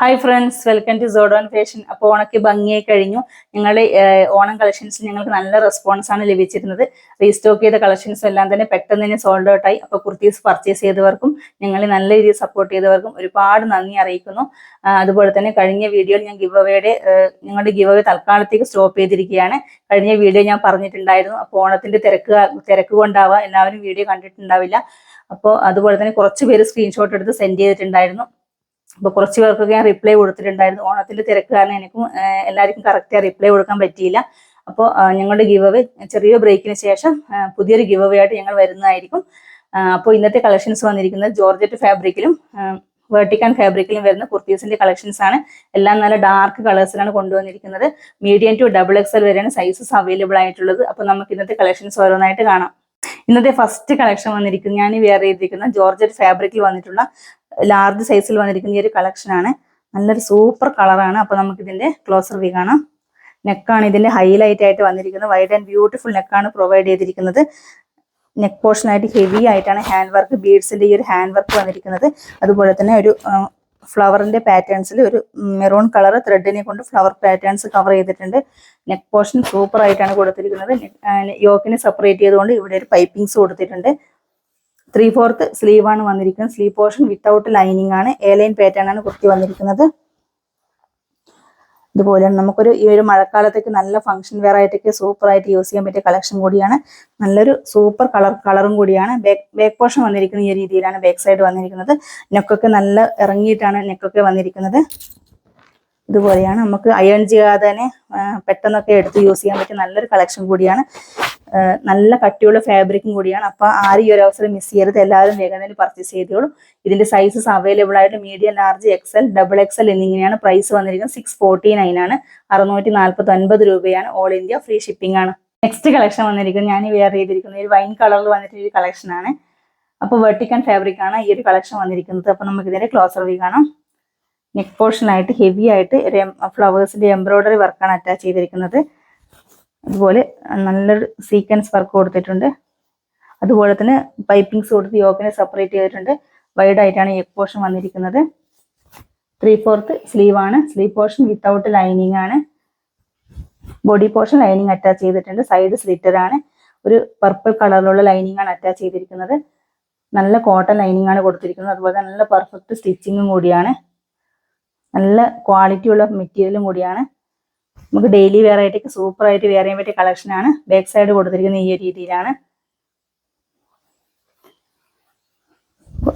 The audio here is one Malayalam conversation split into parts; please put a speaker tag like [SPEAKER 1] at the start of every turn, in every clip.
[SPEAKER 1] ഹായ് ഫ്രണ്ട്സ് വെൽക്കം ടു സോഡോൺ ഫാഷൻ അപ്പോൾ ഓണക്ക് ഭംഗിയായി കഴിഞ്ഞു. ഞങ്ങളുടെ ഓണം കളക്ഷൻസ് ഞങ്ങൾക്ക് നല്ല റെസ്പോൺസ് ആണ് ലഭിച്ചിരുന്നത്. റീസ്റ്റോക്ക് ചെയ്ത കളക്ഷൻസ് എല്ലാം തന്നെ പെട്ടെന്ന് തന്നെ സോൾഡ് ഔട്ട് ആയി. അപ്പോൾ കുർത്തീസ് പർച്ചേസ് ചെയ്തവർക്കും ഞങ്ങളെ നല്ല രീതിയിൽ സപ്പോർട്ട് ചെയ്തവർക്കും ഒരുപാട് നന്ദി അറിയിക്കുന്നു. അതുപോലെ തന്നെ കഴിഞ്ഞ വീഡിയോയിൽ ഞാൻ ഗിവ് അവയുടെ ഞങ്ങളുടെ ഗിവ് അവേ തൽക്കാലത്തേക്ക് സ്റ്റോപ്പ് ചെയ്തിരിക്കുകയാണ്. കഴിഞ്ഞ വീഡിയോ ഞാൻ പറഞ്ഞിട്ടുണ്ടായിരുന്നു. അപ്പോൾ ഓണത്തിന്റെ തിരക്ക് തിരക്ക് കൊണ്ടാവുക എല്ലാവരും വീഡിയോ കണ്ടിട്ടുണ്ടാവില്ല. അപ്പോൾ അതുപോലെ തന്നെ കുറച്ച് പേര് സ്ക്രീൻഷോട്ട് എടുത്ത് സെൻഡ് ചെയ്തിട്ടുണ്ടായിരുന്നു. അപ്പോൾ കുറച്ച് പേർക്കൊക്കെ ഞാൻ റിപ്ലൈ കൊടുത്തിട്ടുണ്ടായിരുന്നു. ഓണത്തിന്റെ തിരക്ക് കാരണം എനിക്കും എല്ലാവർക്കും കറക്റ്റ് റിപ്ലൈ കൊടുക്കാൻ പറ്റിയില്ല. അപ്പോൾ ഞങ്ങളുടെ ഗിവ് അവേ ചെറിയ ബ്രേക്കിന് ശേഷം പുതിയൊരു ഗിവ് അവേ ആയിട്ട് ഞങ്ങൾ വരുന്നതായിരിക്കും. അപ്പോൾ ഇന്നത്തെ കളക്ഷൻസ് വന്നിരിക്കുന്നത് ജോർജറ്റ് ഫാബ്രിക്കിലും വേർട്ടിക്കാൻ ഫാബ്രിക്കിലും വരുന്ന കുർത്തീസിന്റെ കളക്ഷൻസ് ആണ്. എല്ലാം നല്ല ഡാർക്ക് കളേഴ്സിലാണ് കൊണ്ടുവന്നിരിക്കുന്നത്. മീഡിയം ടു ഡബിൾ എക്സൽ വരെയാണ് സൈസസ് അവൈലബിൾ ആയിട്ടുള്ളത്. അപ്പോൾ നമുക്ക് ഇന്നത്തെ കളക്ഷൻസ് ഓരോന്നായിട്ട് കാണാം. ഇന്നത്തെ ഫസ്റ്റ് കളക്ഷൻ വന്നിരിക്കുന്നത് ഞാൻ വെയർ ചെയ്തിരിക്കുന്ന ജോർജറ്റ് ഫാബ്രിക്കിൽ വന്നിട്ടുള്ള ലാർജ് സൈസിൽ വന്നിരിക്കുന്ന ഈ ഒരു കളക്ഷൻ ആണ്. നല്ലൊരു സൂപ്പർ കളറാണ് അപ്പൊ നമുക്ക് ഇതിന്റെ ക്ലോസർ വ്യൂ കാണാം നെക്കാണ് ഇതിന്റെ ഹൈലൈറ്റ് ആയിട്ട് വന്നിരിക്കുന്നത്. വൈഡ് ആൻഡ് ബ്യൂട്ടിഫുൾ നെക്കാണ് പ്രൊവൈഡ് ചെയ്തിരിക്കുന്നത്. നെക്ക് പോർഷൻ ആയിട്ട് ഹെവി ആയിട്ടാണ് ഹാൻഡ് വർക്ക് ബീഡ്സിന്റെ ഈ ഒരു ഹാൻഡ് വർക്ക് വന്നിരിക്കുന്നത്. അതുപോലെ തന്നെ ഒരു ഫ്ലവറിന്റെ പാറ്റേൺസിൽ ഒരു മെറൂൺ കളർ ത്രെഡിനെ കൊണ്ട് ഫ്ലവർ പാറ്റേൺസ് കവർ ചെയ്തിട്ടുണ്ട്. നെക്ക് പോർഷൻ സൂപ്പർ ആയിട്ടാണ് കൊടുത്തിരിക്കുന്നത്. യോക്കിനെ സെപ്പറേറ്റ് ചെയ്തുകൊണ്ട് ഇവിടെ ഒരു പൈപ്പിങ്സ് കൊടുത്തിട്ടുണ്ട്. ത്രീ ഫോർത്ത് സ്ലീവാണ് വന്നിരിക്കുന്നത്. സ്ലീവ് പോർഷൻ വിത്തൗട്ട് ലൈനിങ് ആണ്. എ ലൈൻ പാറ്റേൺ ആണ് കുർത്തി വന്നിരിക്കുന്നത്. ഇതുപോലെ നമുക്കൊരു ഈ ഒരു മഴക്കാലത്തേക്ക് നല്ല ഫംഗ്ഷൻ വെയർ ആയിട്ടൊക്കെ സൂപ്പർ ആയിട്ട് യൂസ് ചെയ്യാൻ പറ്റിയ കളക്ഷൻ കൂടിയാണ്. നല്ലൊരു സൂപ്പർ കളർ കളറും കൂടിയാണ്. ബാക്ക് ബാക്ക് പോർഷൻ വന്നിരിക്കുന്ന ഈ രീതിയിലാണ് ബാക്ക് സൈഡ് വന്നിരിക്കുന്നത്. നെക്കൊക്കെ നല്ല ഇറങ്ങിയിട്ടാണ് നെക്കൊക്കെ വന്നിരിക്കുന്നത്. ഇതുപോലെയാണ്. നമുക്ക് അയൺ ചെയ്യാതെ തന്നെ പെട്ടെന്നൊക്കെ എടുത്ത് യൂസ് ചെയ്യാൻ പറ്റിയ നല്ലൊരു കളക്ഷൻ കൂടിയാണ്. നല്ല കട്ടിയുള്ള ഫാബ്രിക്കും കൂടിയാണ്. അപ്പൊ ആരും ഈ ഒരു അവസരം മിസ് ചെയ്യരുത്. എല്ലാവരും വേഗം തന്നെ പർച്ചേസ് ചെയ്തോളൂ. ഇതിന്റെ സൈസസ് അവൈലബിൾ ആയിട്ട് medium large XL double XL എന്നിങ്ങനെയാണ് പ്രൈസ് വന്നിരിക്കുന്നത്. സിക്സ് ഫോർട്ടി നൈൻ ആണ്. അറുന്നൂറ്റി നാൽപ്പത്തി ഒൻപത് രൂപയാണ്. ഓൾ ഇന്ത്യ ഫ്രീ ഷിപ്പിംഗ് ആണ്. നെക്സ്റ്റ് കളക്ഷൻ വന്നിരിക്കുന്നത്. ഞാൻ വെയർ ചെയ്തിരിക്കുന്ന ഒരു വൈൻ കളറിൽ വന്നിട്ടുള്ള ഒരു കളക്ഷൻ ആണ്. അപ്പോൾ വെർട്ടിക്കൻ ഫാബ്രിക് ആണ് ഈ ഒരു കളക്ഷൻ വന്നിരിക്കുന്നത്. അപ്പൊ നമുക്ക് ഇതിന്റെ ക്ലോസർ വി കാണാം. നെക്ക് പോർഷനായിട്ട് ഹെവി ആയിട്ട് ഫ്ലവേഴ്സിന്റെ എംബ്രോയിഡറി വർക്കാണ് അറ്റാച്ച് ചെയ്തിരിക്കുന്നത്. അതുപോലെ നല്ലൊരു സീക്വൻസ് വർക്ക് കൊടുത്തിട്ടുണ്ട്. അതുപോലെ തന്നെ പൈപ്പിംഗ്സ് കൊടുത്ത് യോക്കിനെ സെപ്പറേറ്റ് ചെയ്തിട്ടുണ്ട്. വൈഡ് ആയിട്ടാണ് ഈ പോർഷൻ വന്നിരിക്കുന്നത്. ത്രീ ഫോർത്ത് സ്ലീവ് ആണ്. സ്ലീവ് പോർഷൻ വിത്തൗട്ട് ലൈനിങ് ആണ്. ബോഡി പോർഷൻ ലൈനിങ് അറ്റാച്ച് ചെയ്തിട്ടുണ്ട്. സൈഡ് സ്ലിറ്റർ ആണ്. ഒരു പർപ്പിൾ കളറിലുള്ള ലൈനിങ് ആണ് അറ്റാച്ച് ചെയ്തിരിക്കുന്നത്. നല്ല കോട്ടൺ ലൈനിങ് ആണ് കൊടുത്തിരിക്കുന്നത്. അതുപോലെ നല്ല പെർഫെക്റ്റ് സ്റ്റിച്ചിങ്ങും കൂടിയാണ്. നല്ല ക്വാളിറ്റിയുള്ള മെറ്റീരിയലും കൂടിയാണ്. നമുക്ക് ഡെയിലി ആയിട്ടൊക്കെ സൂപ്പർ ആയിട്ട് വെയർ ചെയ്യാൻ പറ്റിയ കളക്ഷൻ ആണ്. ബാക്ക് സൈഡ് കൊടുത്തിരിക്കുന്ന ഈ ഒരു രീതിയിലാണ്.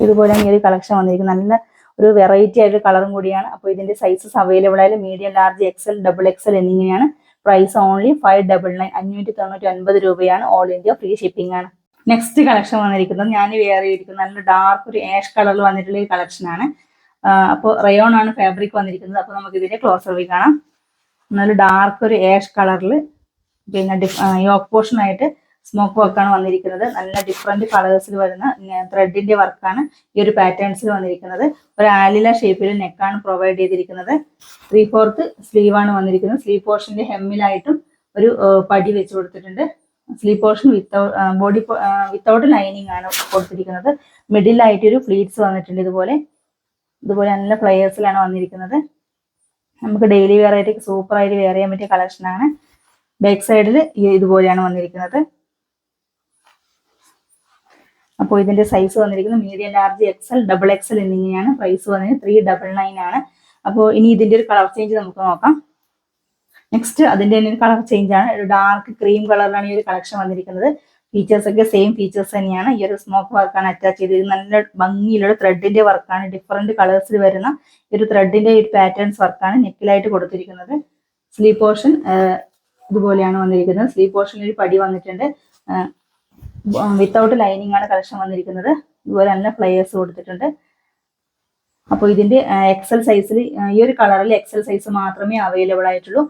[SPEAKER 1] ഇതുപോലെ ഈ ഒരു കളക്ഷൻ വന്നിരിക്കുന്നത് നല്ല ഒരു വെറൈറ്റി ആയിട്ട് കളറും കൂടിയാണ്. അപ്പോൾ ഇതിന്റെ സൈസസ് അവൈലബിൾ ആയാലും medium large XL double XL എന്നിങ്ങനെയാണ് price only five double nine അഞ്ഞൂറ്റി തൊണ്ണൂറ്റി ഒൻപത് രൂപയാണ് ഓൾ ഇന്ത്യ ഫ്രീ ഷിപ്പിംഗ് ആണ്. നെക്സ്റ്റ് കളക്ഷൻ വന്നിരിക്കുന്നത് ഞാൻ വെയർ ചെയ്തിരിക്കുന്നത് നല്ല ഡാർക്ക് ഒരു ആഷ് കളറിൽ വന്നിട്ടുള്ള ഈ കളക്ഷൻ ആണ്. അപ്പോൾ റയോൺ ആണ് ഫാബ്രിക് വന്നിരിക്കുന്നത്. അപ്പോൾ നമുക്ക് ഇതിന്റെ ക്ലോസർ വി കാണാം. നല്ല ഡാർക്ക് ഒരു ഏഷ് കളറിൽ പിന്നെ യോക്ക് പോർഷൻ ആയിട്ട് സ്മോക്ക് വർക്കാണ് വന്നിരിക്കുന്നത്. നല്ല ഡിഫറെന്റ് കളേഴ്സിൽ വരുന്ന ത്രെഡിന്റെ വർക്കാണ് ഈ ഒരു പാറ്റേൺസിൽ വന്നിരിക്കുന്നത്. ഒരു ആലില ഷേപ്പിൽ നെക്കാണ് പ്രൊവൈഡ് ചെയ്തിരിക്കുന്നത്. ത്രീ ഫോർത്ത് സ്ലീവ് ആണ് വന്നിരിക്കുന്നത്. സ്ലീവ് പോർഷന്റെ ഹെമ്മിലായിട്ടും ഒരു പടി വെച്ച് കൊടുത്തിട്ടുണ്ട്. Sleeve portion without body without lining ആണ് കൊടുത്തിരിക്കുന്നത്. മിഡിലായിട്ട് ഒരു ഫ്ലീറ്റ്സ് വന്നിട്ടുണ്ട് ഇതുപോലെ. ഇതുപോലെ നല്ല ഫ്ലയേഴ്സിലാണ് വന്നിരിക്കുന്നത്. നമുക്ക് ഡെയിലി വെയർ ആയിട്ട് സൂപ്പർ ആയിട്ട് വെയർ ചെയ്യാൻ പറ്റിയ കളക്ഷൻ ആണ്. ബാക്ക് സൈഡിൽ ഇതുപോലെയാണ് വന്നിരിക്കുന്നത്. അപ്പോൾ ഇതിന്റെ സൈസ് വന്നിരിക്കുന്നത് medium large XL double XL എന്നിങ്ങനെയാണ്. പ്രൈസ് വന്നത് ത്രീ ഡബിൾ നയൻ ആണ്. അപ്പോൾ ഇനി ഇതിന്റെ ഒരു കളർ ചേഞ്ച് നമുക്ക് നോക്കാം. നെക്സ്റ്റ് അതിന്റെ തന്നെ ഒരു കളർ ചേഞ്ച് ആണ്. ഒരു ഡാർക്ക് ക്രീം കളറിലാണ് ഈ ഒരു കളക്ഷൻ വന്നിരിക്കുന്നത്. ഫീച്ചേഴ്സ് ഒക്കെ സെയിം ഫീച്ചേഴ്സ് തന്നെയാണ്. ഈ ഒരു സ്മോക്ക് വർക്കാണ് അറ്റാച്ച് ചെയ്തിരിക്കുന്നത് നല്ല ഭംഗിയിലുള്ള ത്രെഡിന്റെ വർക്കാണ് ഡിഫറെന്റ് കളേഴ്സിൽ വരുന്ന ഈ ഒരു ത്രെഡിന്റെ ഒരു പാറ്റേൺസ് വർക്കാണ് നെക്കിലായിട്ട് കൊടുത്തിരിക്കുന്നത്. സ്ലീവ് പോർഷൻ ഇതുപോലെയാണ് വന്നിരിക്കുന്നത്. സ്ലീവ് പോർഷനിൽ ഒരു പടി വന്നിട്ടുണ്ട്. വിത്തൗട്ട് ലൈനിങ് ആണ് കളക്ഷൻ വന്നിരിക്കുന്നത്. ഇതുപോലെ നല്ല ഫ്ലയേഴ്സ് കൊടുത്തിട്ടുണ്ട്. അപ്പോൾ ഇതിന്റെ എക്സൽ സൈസിൽ ഈ ഒരു കളറിൽ എക്സൽ സൈസ് മാത്രമേ അവൈലബിൾ ആയിട്ടുള്ളൂ.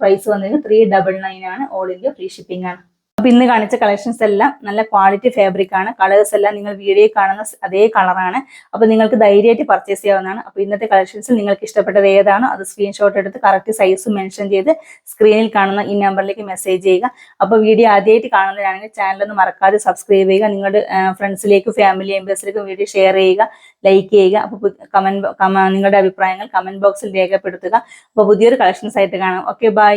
[SPEAKER 1] പ്രൈസ് വന്നത് ത്രീ ഡബിൾ നയൻ ആണ്. ഓൾ ഇന്ത്യ ഫ്രീ ഷിപ്പിംഗ് ആണ്. അപ്പൊ ഇന്ന് കാണിച്ച കളക്ഷൻസ് എല്ലാം നല്ല ക്വാളിറ്റി ഫാബ്രിക് ആണ്. കളേഴ്സ് എല്ലാം നിങ്ങൾ വീഡിയോയിൽ കാണുന്ന അതേ കളറാണ് അപ്പൊ നിങ്ങൾക്ക് ധൈര്യമായിട്ട് പർച്ചേസ് ചെയ്യാവുന്നതാണ്. അപ്പൊ ഇന്നത്തെ കളക്ഷൻസിൽ നിങ്ങൾക്ക് ഇഷ്ടപ്പെട്ടത് ഏതാണോ അത് സ്ക്രീൻഷോട്ട് എടുത്ത് കറക്റ്റ് സൈസ് മെൻഷൻ ചെയ്ത് സ്ക്രീനിൽ കാണുന്ന ഈ നമ്പറിലേക്ക് മെസ്സേജ് ചെയ്യുക. അപ്പോൾ വീഡിയോ ആദ്യമായിട്ട് കാണുന്നതാണെങ്കിൽ ചാനൽ ഒന്ന് മറക്കാതെ സബ്സ്ക്രൈബ് ചെയ്യുക. നിങ്ങളുടെ ഫ്രണ്ട്സിലേക്കും ഫാമിലി മെമ്പേഴ്സിലേക്കും വീഡിയോ ഷെയർ ചെയ്യുക ലൈക്ക് ചെയ്യുക. അപ്പോൾ കമന്റ് നിങ്ങളുടെ അഭിപ്രായങ്ങൾ കമന്റ് ബോക്സിൽ രേഖപ്പെടുത്തുക. അപ്പോൾ പുതിയൊരു കളക്ഷൻസ് ആയിട്ട് കാണാം. Okay bye